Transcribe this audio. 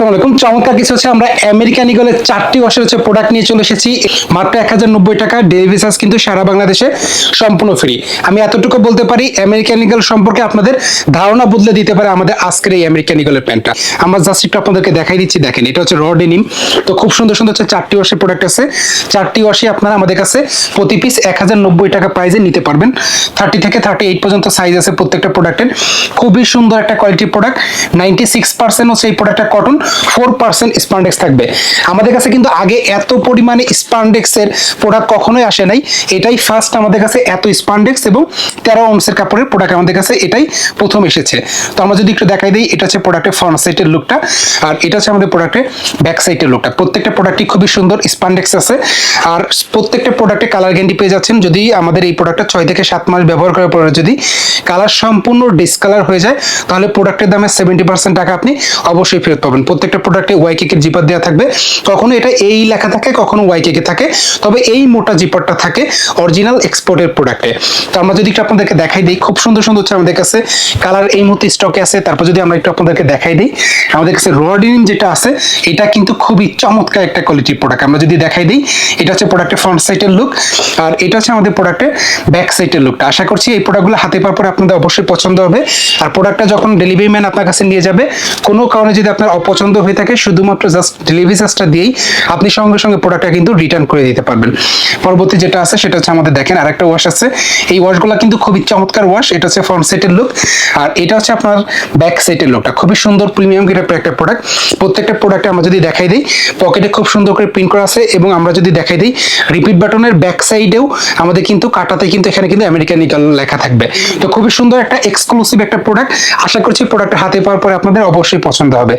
আসসালামাইকুম চমৎকার কিছু হচ্ছে, আমরা আমেরিকান ইগলের চারটি ওয়াশের হচ্ছে প্রোডাক্ট নিয়ে চলে এসেছি। মাত্র এক হাজার নব্বই টাকা ডেলিভারি চার্জ কিন্তু সারা বাংলাদেশে সম্পূর্ণ ফ্রি আমি এতটুকু বলতে পারি আমেরিকান ইগল সম্পর্কে আপনাদের ধারণা বদলে দিতে পারে আমাদের আজকের এই আমেরিকান ইগলের প্যান্টটা আমরা জাস্ট একটু আপনাদেরকে দেখাই দিচ্ছি, দেখেন, এটা হচ্ছে রড ডেনিম তো খুব সুন্দর সুন্দর হচ্ছে চারটি ওয়াশের প্রোডাক্ট আছে। চারটি ওয়াশই আপনারা আমাদের কাছে প্রতি পিস এক হাজার নব্বই টাকা প্রাইজে নিতে পারবেন। থার্টি থেকে থার্টি এইট পর্যন্ত সাইজ আছে প্রত্যেকটা প্রোডাক্টের খুবই সুন্দর একটা কোয়ালিটির প্রোডাক্ট নাইনটি সিক্স পার্সেন্ট হচ্ছে এই প্রোডাক্টটা কটন ফোর পার্সেন্ট স্পান্ডেক্স থাকবে। আমাদের কাছে কিন্তু আগে এত পরিমাণে স্পান্ডেক্সের প্রোডাক্ট কখনোই আসে নাই। এটাই ফার্স্ট আমাদের কাছে এত স্পান্ডেক্স এবং তেরো অংশের কাপড়ের প্রোডাক্ট আমাদের কাছে এটাই প্রথম এসেছে। তো আমরা যদি একটু দেখাই দিই, এটা হচ্ছে প্রোডাক্টের ফ্রন্ট লুকটা আর এটা হচ্ছে আমাদের প্রোডাক্টের ব্যাক লুকটা প্রত্যেকটা প্রোডাক্টই খুবই সুন্দর স্পান্ডেক্স আছে। আর প্রত্যেকটা প্রোডাক্টে কালার গ্যান্ডি পেয়ে যাচ্ছেন যদি আমাদের এই প্রোডাক্টটা ছয় থেকে সাত মাস ব্যবহার করার পরে যদি কালার সম্পূর্ণ ডিসকালার হয়ে যায়, তাহলে প্রোডাক্টের দামে সেভেন্টি পার্সেন্ট টাকা আপনি অবশ্যই ফেরত পাবেন। প্রত্যেকটা প্রোডাক্টে ওয়াই কেকের জিপার দেওয়া থাকবে। কখনো এটা এই লেখা থাকে, কখনো ওয়াই কেকে থাকে। তবে এই মোটা জিপারটা থাকে অরিজিনাল এক্সপোর্টের প্রোডাক্টে তো আমরা যদি একটু আপনাদেরকে দেখাই দিই, খুব সুন্দর সুন্দর হচ্ছে আমাদের কাছে। কালার এই মুহূর্তে স্টকে আছে। তারপর যদি আমরা একটু আপনাদেরকে দেখাই দিই, আমাদের কাছে রডিন যেটা আছে, এটা কিন্তু খুবই চমৎকার একটা কোয়ালিটির প্রোডাক্ট আমরা যদি দেখাই দিই, এটা হচ্ছে প্রোডাক্টের ফ্রন্ট সাইডের লুক আর এটা হচ্ছে আমাদের প্রোডাক্টের ব্যাক সাইডের লুকটা আশা করছি এই প্রোডাক্টগুলো হাতে পাওয়ার পরে আপনাদের অবশ্যই পছন্দ হবে। আর প্রোডাক্টটা যখন ডেলিভারি ম্যান আপনার কাছে নিয়ে যাবে, কোনো কারণে যদি আপনার অপছন্দ হয়ে থাকে, শুধুমাত্র জাস্ট ডেলিভারি চার্জটা দিয়েই আপনি সঙ্গে সঙ্গে প্রোডাক্টটা কিন্তু রিটার্ন করে দিতে পারবেন। পরবর্তী যেটা আছে, সেটা হচ্ছে আমাদের দেখেন আরেকটা ওয়াশ আছে। এই ওয়াশগুলো কিন্তু খুবই চমৎকার ওয়াশ এটা হচ্ছে ফ্রন্ট সাইডের লুক আর এটা হচ্ছে আপনার ব্যাক সাইডের লুকটা খুবই সুন্দর প্রিমিয়াম একটা প্রোডাক্ট প্রত্যেকটা প্রোডাক্টে আমরা যদি দেখাই দিই পকেটে খুব সুন্দর করে প্রিন্ট করা আছে এবং আমরা যদি দেখাই দিই রিপিট বাটনের ব্যাক সাইডেও আমাদের কিন্তু কাটাতে কিন্তু এখানে কিন্তু আমেরিকান ইগল লেখা থাকবে। তো খুবই সুন্দর একটা এক্সক্লুসিভ একটা প্রোডাক্ট আশা করছি প্রোডাক্ট হাতে পাওয়ার পরে আপনাদের অবশ্যই পছন্দ হবে।